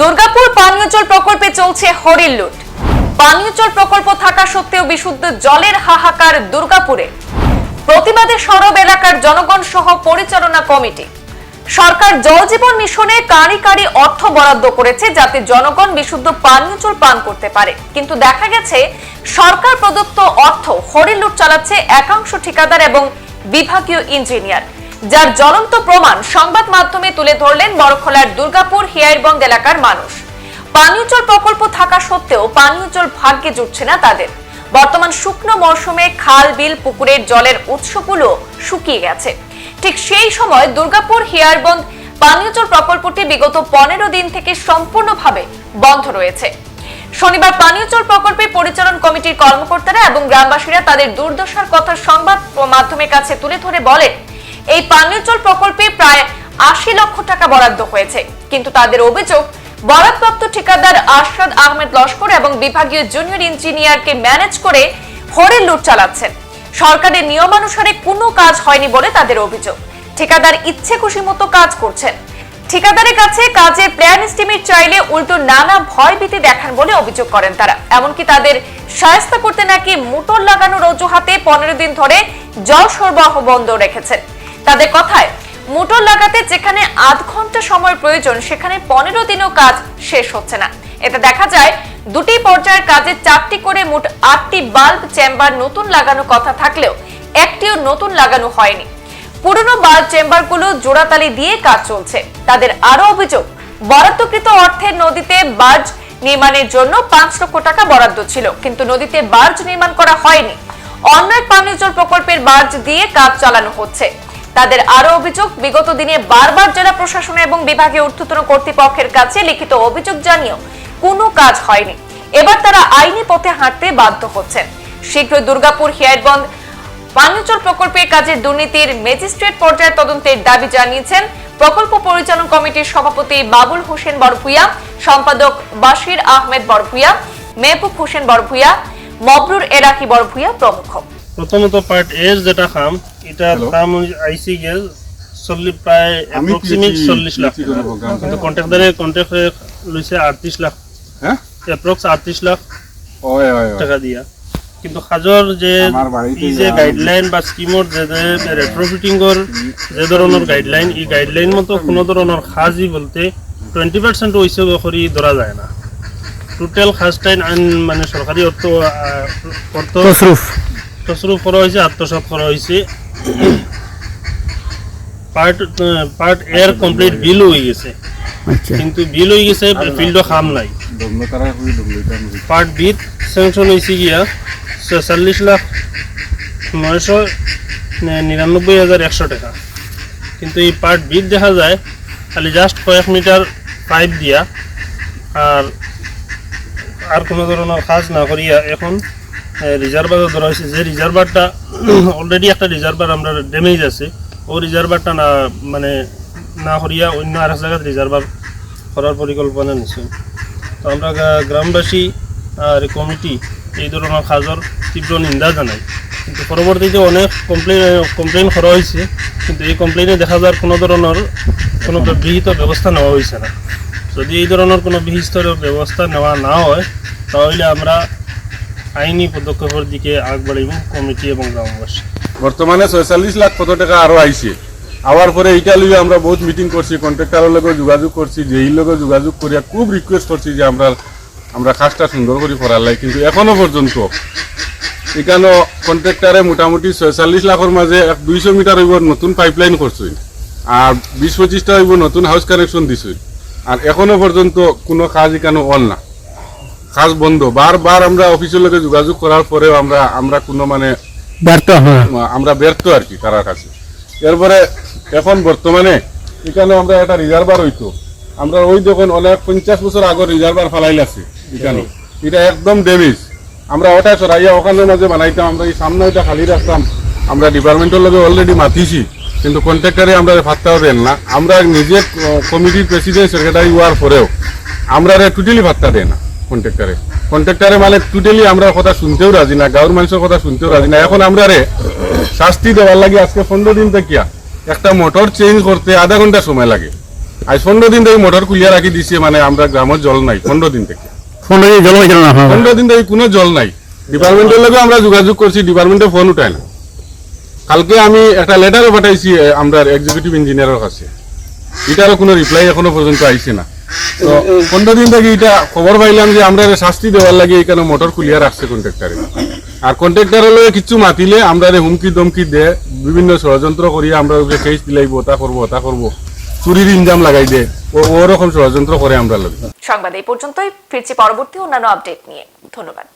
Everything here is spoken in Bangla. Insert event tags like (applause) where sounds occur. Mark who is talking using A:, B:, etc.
A: দুর্গাপুর পানীয় জল প্রকল্পে চলছে হরিণ লুট। পানীয় জল প্রকল্প থাকা সত্ত্বেও বিশুদ্ধ জলের হাহাকার দুর্গাপুরে। প্রতিবাদে সরব এলাকার জনগণ সহ পরিচালনা কমিটি। সরকার জল জীবন মিশনে কারি কারি অর্থ বরাদ্দ করেছে যাতে জনগণ বিশুদ্ধ পানীয় জল পান করতে পারে। কিন্তু দেখা গেছে, সরকার প্রদত্ত অর্থ হরিণ লুট চালাচ্ছে একাংশ ঠিকাদার এবং বিভাগীয় ইঞ্জিনিয়ার। যার জ্বলন্ত প্রমাণ সংবাদ মাধ্যমে তুলে ধরলেন বড়খলার দুর্গাপুর হিয়ারবঙ্গ এলাকার মানুষ। পানীয় জল প্রকল্প থাকা সত্ত্বেও পানীয় জল ভাগ্যে জুটছে না তাদের। বর্তমান শুকনো মরশুমে খাল, বিল, পুকুরের জলের উৎসগুলো শুকিয়ে গেছে। ঠিক সেই সময় দুর্গাপুর হিয়ারবন্দ পানীয় জল প্রকল্পটি বিগত পনেরো দিন থেকে সম্পূর্ণভাবে বন্ধ রয়েছে। শনিবার পানীয় জল প্রকল্পের পরিচালন কমিটির কর্মকর্তারা এবং গ্রামবাসীরা তাদের দুর্দশার কথা সংবাদ মাধ্যমের কাছে তুলে ধরে বলেন এই পানীয় জল প্রকল্পে প্রায় আশি লক্ষ টাকা বরাদ্দ হয়েছে। কিন্তু তাদের অভিযোগ, বরাদ্দপ্রাপ্ত ঠিকাদার আশরাদ আহমেদ লস্কর এবং বিভাগীয় জুনিয়র ইঞ্জিনিয়ারকে ম্যানেজ করে হরে লুট চালাচ্ছেন। সরকারের নিয়মানুসারে কোনো কাজ হয়নি বলে তাদের অভিযোগ। ঠিকাদার ইচ্ছে খুশি মতো কাজ করছেন। ঠিকাদারের কাছে কাজের প্ল্যান এস্টিমেট চাইলে উল্টো নানা ভয়ভীতি দেখান বলে অভিযোগ করেন তারা। এমনকি তাদের সায়স্তা করতে নাকি মোটর লাগানোর অজুহাতে পনেরো দিন ধরে জল সরবরাহ বন্ধ রেখেছেন। তাদের কথায়, মোটর লাগাতে যেখানে আধ ঘণ্টা সময় প্রয়োজন, সেখানে পনেরো দিনও কাজ শেষ হচ্ছে না। এতে দেখা যায়, দুটি পর্যায়ের কাজে চারটি করে মোট আটটি বাল্ব চেম্বার নতুন লাগানোর কথা থাকলেও একটিও নতুন লাগানো হয়নি। পুরনো বাল্ব চেম্বারগুলো জোড়াতালি দিয়ে কাজ চলছে। তাদের আরও অভিযোগ, বরাদ্দকৃত অর্থের নদীতে বার্জ নির্মাণের জন্য পাঁচ লক্ষ টাকা বরাদ্দ ছিল, কিন্তু নদীতে বার্জ নির্মাণ করা হয়নি। অন্য এক পানীয় জল প্রকল্পের বার্জ দিয়ে কাজ চালানো হচ্ছে। তাদের আরও অভিযোগ, বিগত দিনে বারবার জেলা প্রশাসন এবং বিভাগীয় ঊর্ধ্বতন কর্তৃপক্ষের কাছে লিখিত অভিযোগ জানিয়েও কোনো কাজ হয়নি। এবার তারা আইনি পথে হাঁটতে বাধ্য হচ্ছেন। শীঘ্রই দুর্গাপুর হিয়ারবন্দ জল প্রকল্পের কাজের দুর্নীতির ম্যাজিস্ট্রেট পর্যায়ে তদন্তের দাবি জানিয়েছেন প্রকল্প পরিচালন কমিটির সভাপতি বাবুল হোসেন বড়ভুইয়া সম্পাদক বাশির আহমেদ বড়ভুইয়া মেহবুব হোসেন বড়ভুইয়া মবরুর এরাকি বড়ভুইয়া প্রমুখ।
B: প্রথমত পার্ট এর যেটা খাম এটা? দাম আইসি গিয়ে চল্লিশ প্রায় অ্যাপ্রক্সিমেট চল্লিশ লাখ। কিন্তু কন্ট্রাক্টরে কন্ট্রাক্ট লৈছে আটত্রিশ লাখ।
C: হ্যাঁ?
B: এপ্রক্স আটত্রিশ লাখ টাকা দিয়া। কিন্তু সাজর যে ই যে গাইডলাইন বা স্কিমর যে যে রেট্রোফিটিংর যে ধরনের গাইডলাইন এই গাইডলাইন মতো কোনো ধরনের সাজি বলতে টুয়েন্টি পার্সেন্ট হয়েছে করি ধরা যায় না। টোটাল আইন মানে সরকারি অর্থ আহ, অর্থ তসরুফ করা হয়েছে আত্মসাৎ করা হয়েছে পার্ট পার্ট এর কমপ্লিট বিল হয়ে গেছে। কিন্তু বিল হয়ে গেছে ফিল্ড খাম নাই। পার্ট বিত স্যাংশন হয়েছে গিয়া ছয়চল্লিশ লাখ নয়শো নিরানব্বই হাজার একশো টাকা। কিন্তু এই পার্ট বিত দেখা যায়, খালি জাস্ট কয়েক মিটার পাইপ দিয়া আর আর কোনো ধরনের কাজ না করিয়া এখন রিজার্ভার ধরা হয়েছে যে রিজার্ভারটা অলরেডি (clears throat) একটা রিজার্ভার আমরা ড্যামেজ আছে, ও রিজার্ভারটা না মানে না করিয়া অন্য আর এক জায়গায় রিজার্ভার করার পরিকল্পনা তো আমরা গ্রামবাসী আর কমিটি এই ধরনের কাজের তীব্র নিন্দা জানাই। কিন্তু পরবর্তীতে অনেক কমপ্লেন কমপ্লেন করা হয়েছে, কিন্তু এই কমপ্লেনে দেখা যার কোনো ধরনের কোনো বিহিত ব্যবস্থা নেওয়া হয়েছে না। যদি এই ধরনের কোনো বিহিত ব্যবস্থা নেওয়া না হয়, তাহলে আমরা আইনি পদক্ষেপের দিকে আগবাড়িব কমিটি এবং গ্রামবাসী।
C: বর্তমানে ছয়চল্লিশ লাখ কত টাকা আরও আইছে? আওয়ার পরে এইটা লইয়া আমরা বহুত মিটিং করছি কন্ট্রাক্টরের লগে যোগাযোগ করছি জেইর লগে যোগাযোগ করিয়া খুব রিকোয়েস্ট করছি যে আমরা আমরা কাজটা সুন্দর করে করার লাগে কিন্তু এখনও পর্যন্ত এখানে কন্ট্রাক্টরে মোটামুটি ছয়চল্লিশ লাখের মাঝে এক দুইশো মিটার হইব নতুন পাইপলাইন করছই আর বিশ পঁচিশটা হইব নতুন হাউস কানেকশন দিছই আর এখনও পর্যন্ত কোনো কাজ এখানে অল না। কাজ বন্ধ। বারবার আমরা অফিসের লগে যোগাযোগ করার পরেও আমরা আমরা কোনো মানে
D: ব্যর্থ
C: আমরা ব্যর্থ আর কি তারা কাছে। এরপরে এখন বর্তমানে এখানে আমরা একটা রিজার্ভার হইতো। আমরা ওই যখন অনেক পঞ্চাশ বছর আগর রিজার্ভার ফালাইল আছে এখানে। এটা একদম ড্যামেজ আমরা ওটা চড়াইয়া ওখানের মাঝে বানাইতাম, আমরা এই সামনে ওইটা খালি রাখতাম। আমরা ডিপার্টমেন্টের লগে অলরেডি মাতিছি, কিন্তু কন্ট্রাক্টারে আমরা ভাত্তাও দেন না। আমরা নিজে কমিটির প্রেসিডেন্ট সেক্রেটারি হওয়ার পরেও আমরা টোটালি ভাত্তা দেয় না কন্ট্রাক্টারে কন্ট্রাক্টারে মানে টোটালি আমরা কথা শুনতেও রাজি না গাঁর মানুষের কথা শুনতেও রাজি না। এখন আমরা রে শাস্তি দেওয়ার লাগে আজকে পনেরো দিন থেকে। একটা মোটর চেঞ্জ করতে আধা ঘণ্টা সময় লাগে। আজ পনেরো দিন থেকে মোটর কুলিয়া রাখি দিছে মানে আমরা গ্রামের জল নাই পনেরো দিন থেকে।
D: ফোন দিয়ে জল হয়েছিল না
C: পনেরো দিন থেকে কোনো জল নাই। ডিপার্টমেন্টের লগে আমরা যোগাযোগ করছি ডিপার্টমেন্টে ফোন উঠায় না কালকে আমি একটা লেটারও পাঠাইছি আমরা এক্সিকিউটিভ ইঞ্জিনিয়ারের কাছে। এটারও কোনো রিপ্লাই এখনও পর্যন্ত আইছে না। তো পনেরো দিন থেকে এটা খবর পাইলাম যে আমরা শাস্তি দেওয়ার লাগে এখানে মোটর কুলিয়া রাখছে কন্ট্রাক্টারে আর কন্ট্রাক্টারের লগে কিছু মাতিলে আমরা হুমকি দমকি দে বিভিন্ন ষড়যন্ত্র করিয়া আমরা ওকে কেস দিলাইব, তা করব তা করব। চুরির ইনজাম লাগাই দে, ও ওরকম ষড়যন্ত্র করে আমরা লোক
A: সংবাদ এই পর্যন্তই, ফিরছি পরবর্তী অন্যান্য আপডেট নিয়ে। ধন্যবাদ।